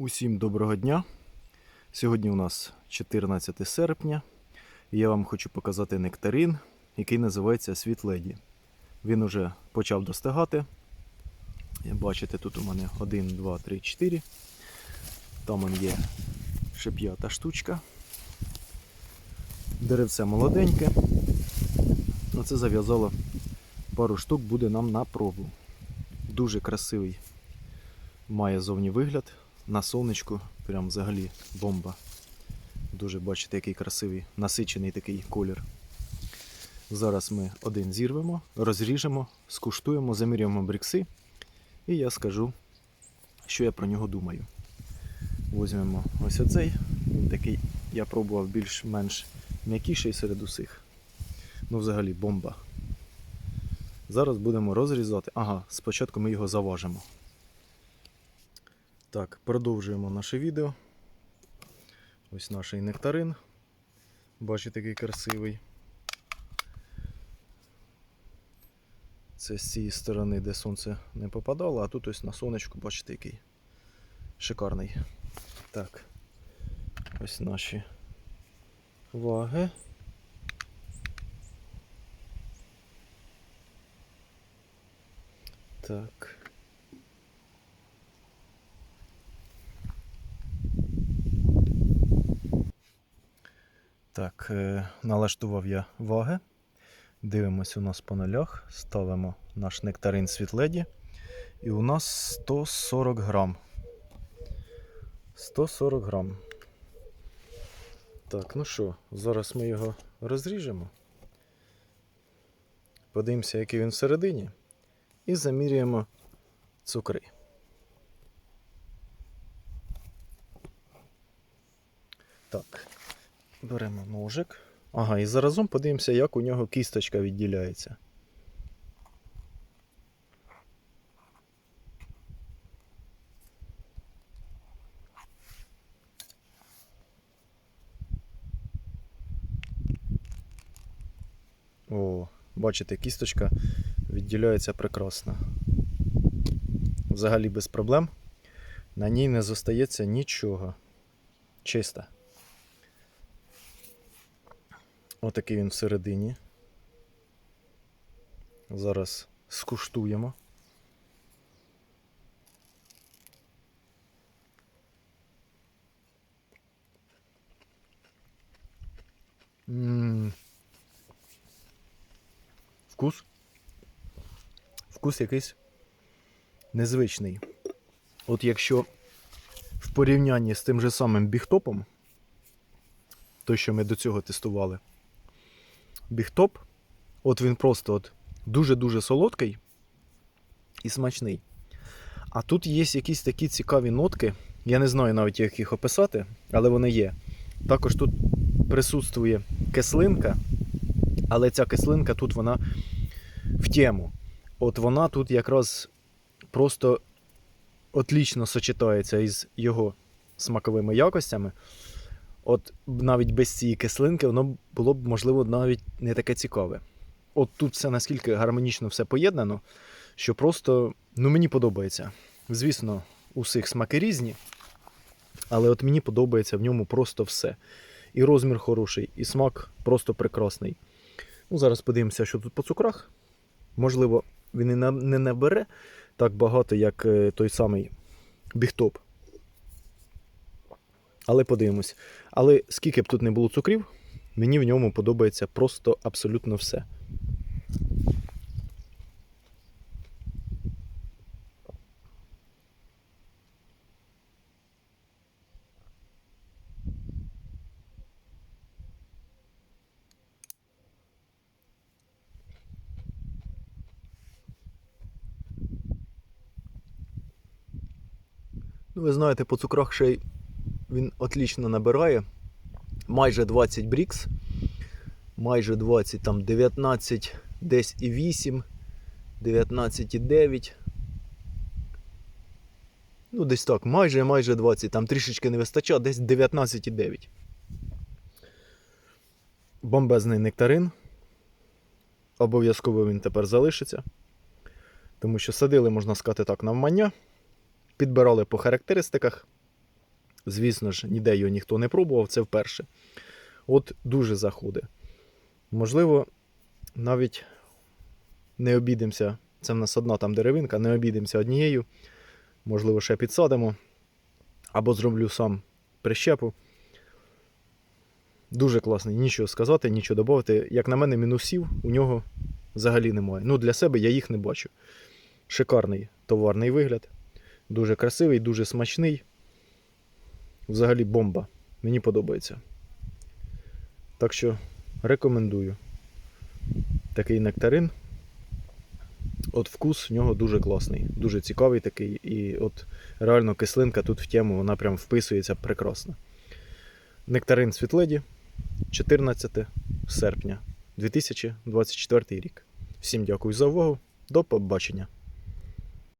Усім доброго дня. Сьогодні у нас 14 серпня. І я вам хочу показати нектарин, який називається Світ Леді. Він уже почав достигати. Бачите, тут у мене 1, 2, 3, 4. Там он є ще п'ята штучка. Деревце молоденьке. Оце зав'язало пару штук, буде нам на пробу. Дуже красивий має зовні вигляд. На сонечку прям взагалі бомба. Дуже бачите, який красивий, насичений такий колір. Зараз ми один зірвемо, розріжемо, скуштуємо, замірюємо брікси, і я скажу, що я про нього думаю. Візьмемо ось оцей. Він такий, я пробував більш-менш м'якіший серед усіх. Ну, взагалі, бомба. Зараз будемо розрізати. Ага, спочатку ми його заважимо. Так, продовжуємо наше відео. Ось наш нектарин. Бачите, який красивий. Це з цієї сторони, де сонце не попадало, а тут ось на сонечку, бачите, який шикарний. Так, ось наші ваги. Так. Так, е, налаштував я ваги. Дивимось у нас по нулях. Ставимо наш нектарин світледі. І у нас 140 грам. 140 грам. Так, ну що, зараз ми його розріжемо. Подивимося, який він всередині. І замірюємо цукри. Так. Беремо ножик. Ага, і заразом подивимося, як у нього кісточка відділяється. О, бачите, кісточка відділяється прекрасно. Взагалі без проблем. На ній не зостається нічого. Чиста. Отакий він всередині. Зараз скуштуємо. М. Вкус. Вкус якийсь незвичний. От якщо в порівнянні з тим же самим біхтопом, той, що ми до цього тестували, бігтоп. От він просто дуже-дуже солодкий і смачний. А тут є якісь такі цікаві нотки. Я не знаю навіть, як їх описати, але вони є. Також тут присутствує кислинка, але ця кислинка тут вона в тему. От вона тут якраз просто отлічно сочетається із його смаковими якостями. От навіть без цієї кислинки воно було б, можливо, навіть не таке цікаве. От тут все наскільки гармонічно все поєднано, що просто ну, мені подобається. Звісно, у всіх смаки різні, але от мені подобається в ньому просто все. І розмір хороший, і смак просто прекрасний. Ну, Зараз подивимося, що тут по цукрах. Можливо, він і не набере так багато, як е, той самий бігтоп. Але подивимось. Але скільки б тут не було цукрів, мені в ньому подобається просто абсолютно все. Ну, ви знаєте, по цукрах ще й він отлично набирає. Майже 20 брікс. Майже 20, там 19, десь і 8, 19 і 9. Ну, десь так, майже майже 20, там трішечки не вистачає, десь 19 і 9. Бомбезний нектарин. Обов'язково він тепер залишиться. Тому що садили, можна сказати так, навмання. Підбирали по характеристиках. Звісно ж, ніде його ніхто не пробував, це вперше. От дуже заходить. Можливо, навіть не обідемося. Це в нас одна там деревинка, не обідемося однією. Можливо, ще підсадимо. Або зроблю сам прищепу. Дуже класний, нічого сказати, нічого додати. Як на мене, мінусів у нього взагалі немає. Ну, для себе я їх не бачу. Шикарний товарний вигляд. Дуже красивий, дуже смачний. Взагалі бомба. Мені подобається. Так що рекомендую. Такий нектарин. От вкус в нього дуже класний, дуже цікавий такий. І от реально кислинка тут в тему, вона прям вписується прекрасно. Нектарин Світледі, 14 серпня 2024 рік. Всім дякую за увагу. До побачення.